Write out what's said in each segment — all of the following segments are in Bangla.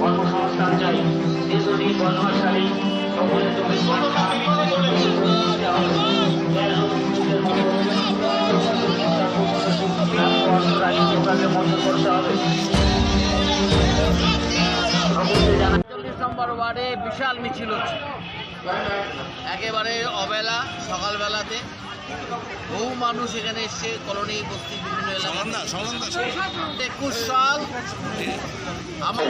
কর্মসংস্থান তুমি মঞ্জুর করতে হবে চল্লিশ নম্বর ওয়ার্ডে বিশাল মিছিল একেবারে অবেলা সকালবেলাতে বহু মানুষ এখানে এসছে কলোনি বস্তি বিভিন্ন একুশ সাল। আমার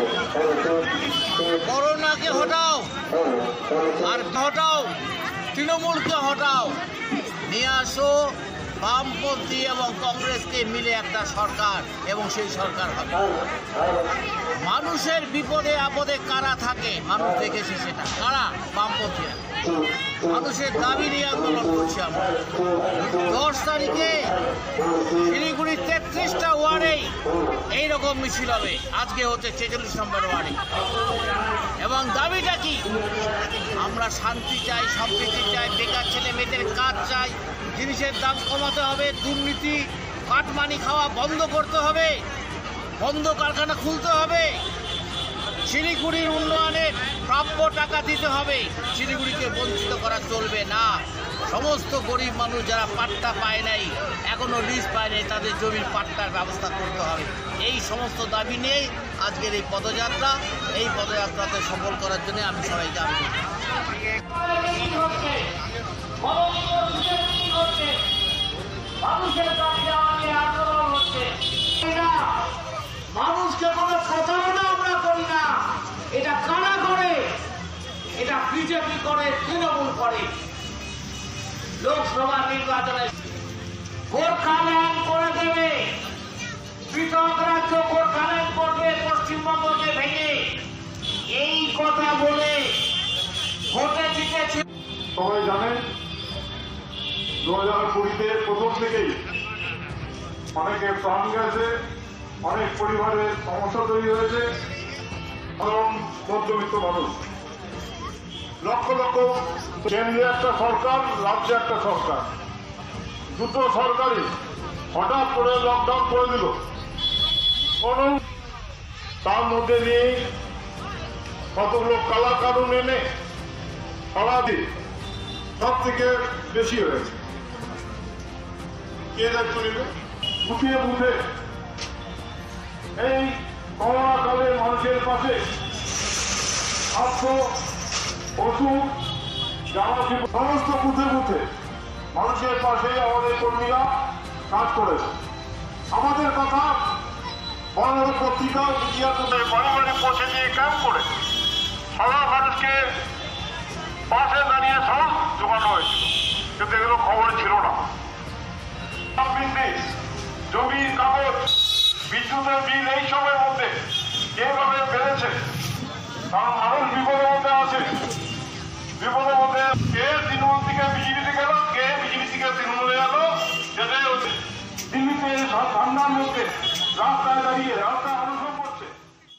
করোনাকে হটাও আর হটাও তৃণমূলকে হটাও। নিয়ে আসো বামপন্থী এবং কংগ্রেসকে মিলে একটা সরকার এবং সেই সরকার হবে। মানুষের বিপদে আপদে কারা থাকে? মানুষ দেখেছে সেটা। কারা? বামপন্থীরা। মানুষের দাবি নিয়ে আন্দোলন করছি আমরা। দশ তারিখে শিলিগুড়ির তেত্রিশটা ওয়ার্ডেই এইরকম মিছিল হবে। আজকে হচ্ছে ছেচল্লিশ নম্বর ওয়ার্ডে। এবং দাবিটা কি? আমরা শান্তি চাই সম্প্রীতি চাই, বেকার ছেলে মেয়েদের কাজ চাই, জিনিসের দাম কমাতে হবে, দুর্নীতি কাটমানি খাওয়া বন্ধ করতে হবে, বন্ধ কারখানা খুলতে হবে। শিলিগুড়ির উন্নয়নের প্রাপ্য টাকা দিতে হবে। শিলিগুড়িকে বঞ্চিত করা চলবে না। সমস্ত গরিব মানুষ যারা পাট্টা পায় নাই এখনও লিজ পায় নাই, তাদের জমির পাট্টার ব্যবস্থা করতে হবে। এই সমস্ত দাবি নিয়েই আজকের এই পদযাত্রা। এই পদযাত্রাকে সফল করার জন্য আমি সবাইকে আবেদন বিজেপি করে, তৃণমূল করে। লোকসভা নির্বাচনে করে দেবে। পৃথক রাজ্য করবে পশ্চিমবঙ্গকে ভেঙে। এই কথা বলে ভোটে জিতেছে। সবাই জানেন দু হাজার কুড়িতে প্রথম থেকেই অনেকে প্রাণ গেছে, অনেক পরিবারের সমস্যা তৈরি হয়েছে, এবং মধ্যবিত্ত মানুষ। লক্ষ লক্ষ কেন্দ্রে একটা সরকার, রাজ্যে একটা সরকার। দুটো সরকারই হঠাৎ করে লকডাউন করে দিল। তার মধ্যে দিয়ে কতগুলো কালা কানুন এনে সারাদিন সব থেকে বেশি হয়েছে। কে দায়িত্ব নেবে? বুঝিয়ে বুঝে এই করোনাকালে মানুষের পাশে স্বাস্থ্য সমস্ত বুঝে বুঝে মানুষের পাশে আমাদের কর্মীরা কাজ করেছে। আমাদের কথা বড় বড় পত্রিকা মিডিয়া বাড়ি বাড়ি পৌঁছে দিয়ে ক্যাম্প করে সাধারণ মানুষকে পাশে দাঁড়িয়ে সব জোগানো হয়েছিল কিন্তু এগুলো খবর ছিল না। জমির কাগজ, বিদ্যুতের বিল এই সবের মধ্যে যেভাবে বেড়েছে? কারণ মানুষ বিপদের মধ্যে কে তৃণমূল থেকে বিজেপিতে গেল কে বিজেপি থেকে তৃণমূলে গেল সেটাই